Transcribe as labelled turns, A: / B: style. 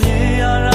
A: မြေရ